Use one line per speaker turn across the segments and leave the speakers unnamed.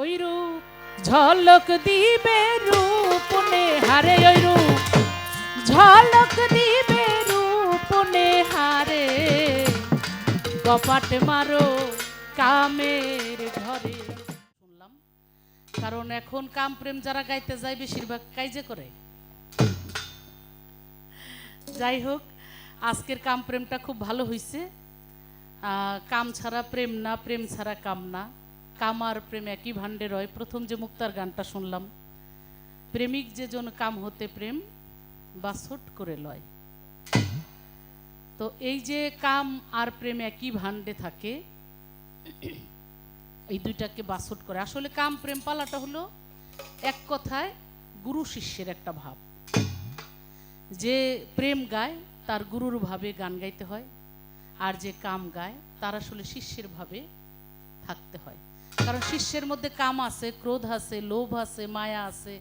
ওই রূপ, ঝলক দিবে রূপ হারে ওই রূপ। ঝলক দিবে রূপ হারে। কপাট মারো কামের ঘরে। শুনলাম, কারণ এখন কাম প্রেম যারা গাইতে যায় বেশিরভাগ কাইজে করে। যাই হোক, আজকের কাম প্রেমটা খুব ভালো হয়েছে কাম ছাড়া প্রেম না, প্রেম ছাড়া কাম না। কাম আর প্রেম একই ভাণ্ডে রয়। প্রথম যে মুক্তার গানটা শুনলাম, প্রেমিক যে জন কাম হতে প্রেম বাসট করে লয়। তো এই যে কাম আর প্রেম একই ভাণ্ডে থাকে, এই দুইটাকে বাসট করে। আসলে কাম প্রেম পালাটা হলো এক কথায় গুরু শিষ্যের একটা ভাব। যে প্রেম গায়, তার গুরুর ভাবে গান গাইতে হয়, আর যে কাম গায়, তার আসলে শিষ্যের ভাবে থাকতে হয়। কারণ শিষ্যের মধ্যে কাম আছে, ক্রোধ আছে, লোভ আছে, মায়া আছে।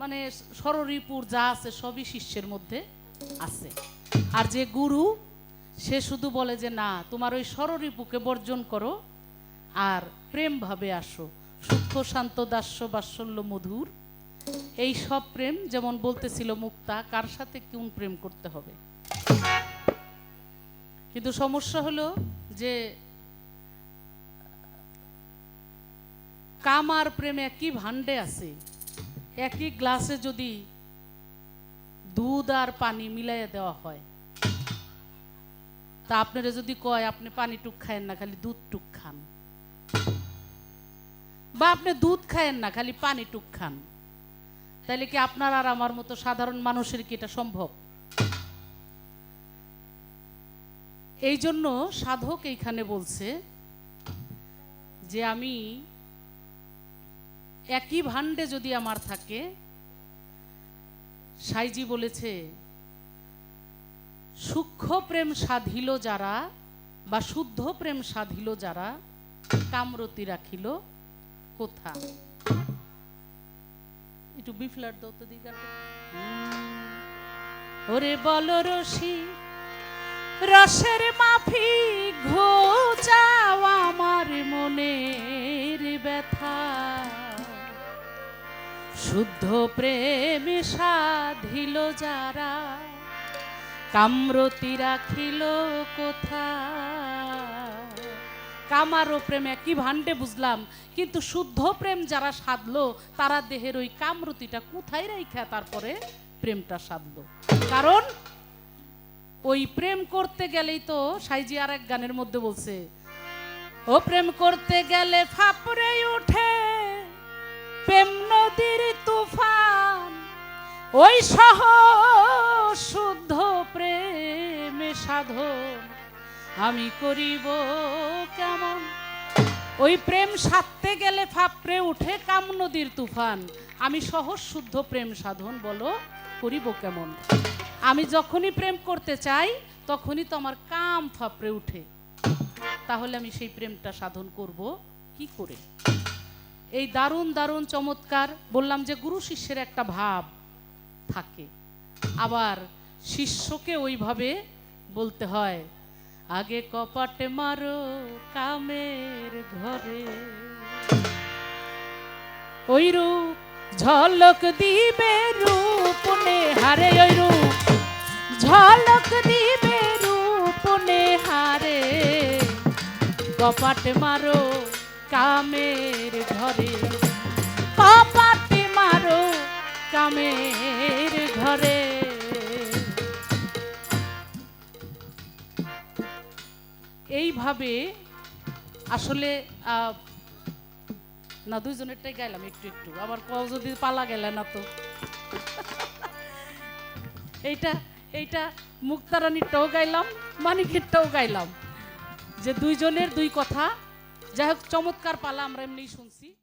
মানে সররিপুর যা আছে সবই শিষ্যের মধ্যে আছে। আর যে গুরু, সে শুধু বলে যে, না, তোমার ওই সররিপুকে বর্জন করো আর প্রেম ভাবে আসো। সূক্ষ্ম, শান্ত, দাস্য, বাৎসল্য, মধুর। এই সব প্রেম যেমন বলতেছিল মুক্তা, কার সাথে কোন প্রেম করতে হবে? কিন্তু সমস্যা হলো যে কাম আর প্রেম একই ভাণ্ডে আছে। একই গ্লাসে যদি দুধ আর পানি মিলাইয়া দেওয়া হয়। তা আপনারা যদি কয়, আপনি পানি টুক খায়েন না, খালি দুধ টুক খান। বা আপনি দুধ খায়েন না, খালি পানি টুক খান। তাহলে কি আপনার আর আমার মতো সাধারণ মানুষের কি এটা সম্ভব? এই জন্য সাধক এইখানে বলছে যে আমি একই ভাণ্ডে যদি আমার থাকে, সাইজি বলেছে, সূক্ষ্ম প্রেম সাধিল যারা বা শুদ্ধ প্রেম সাধিল যারা, কামরতি রাখিল কোথা? একটু বিফলার দত্ত দিকে ওরে বল রসের মাফি শুদ্ধ প্রেম সাধিল যারা, কামরতি রাখিল কোথা কামার ও প্রেম একই ভাণ্ডে বুঝলাম, কিন্তু শুদ্ধ প্রেম যারা সাধলো, তারা দেহের ওই কামরতিটা কোথায় রেখা তারপরে প্রেমটা সাধলো? কারণ ওই প্রেম করতে গেলেই তো সাইজি আর এক গানের মধ্যে বলছে, ও প্রেম করতে গেলে ফাপড়ে উঠে প্রেম নদীর তুফান, ওই সহ শুদ্ধ প্রেম সাধন। আমি করিব কেমন? ওই প্রেম সাধতে গেলে ফাপড়ে উঠে কাম নদীর তুফান। আমি সহজ শুদ্ধ প্রেম সাধন, বলো, করিব কেমন? আমি যখনই প্রেম করতে চাই, তখনই তো আমার কাম ফাপড়ে উঠে। তাহলে আমি সেই প্রেমটা সাধন করব কি করে? এই দারুণ দারুণ, চমৎকার, বললাম যে গুরু শিষ্যের একটা ভাব থাকে। আবার শিষ্যকে ওইভাবে বলতে হয়, আগে কপাটে মারো কামের ঘরে। ওই রূপ ঝলক দিবে রূপ হারে ওই রূপ ঝলক দিবে রূপ হারে। কপাট মারো কামের ঘরে। কপাট মারো কামের ঘরে। এইভাবে আসলে না দুইজনেরটাই গাইলাম একটু একটু। আবার কও যদি পালা গেলে না তো। এইটা এইটা মুক্তারানীরটাও গাইলাম, মানিকেরটাও গাইলাম। যে দুইজনের দুই কথা যাই হোক চমৎকার পালা আমরা এমনি শুনছি।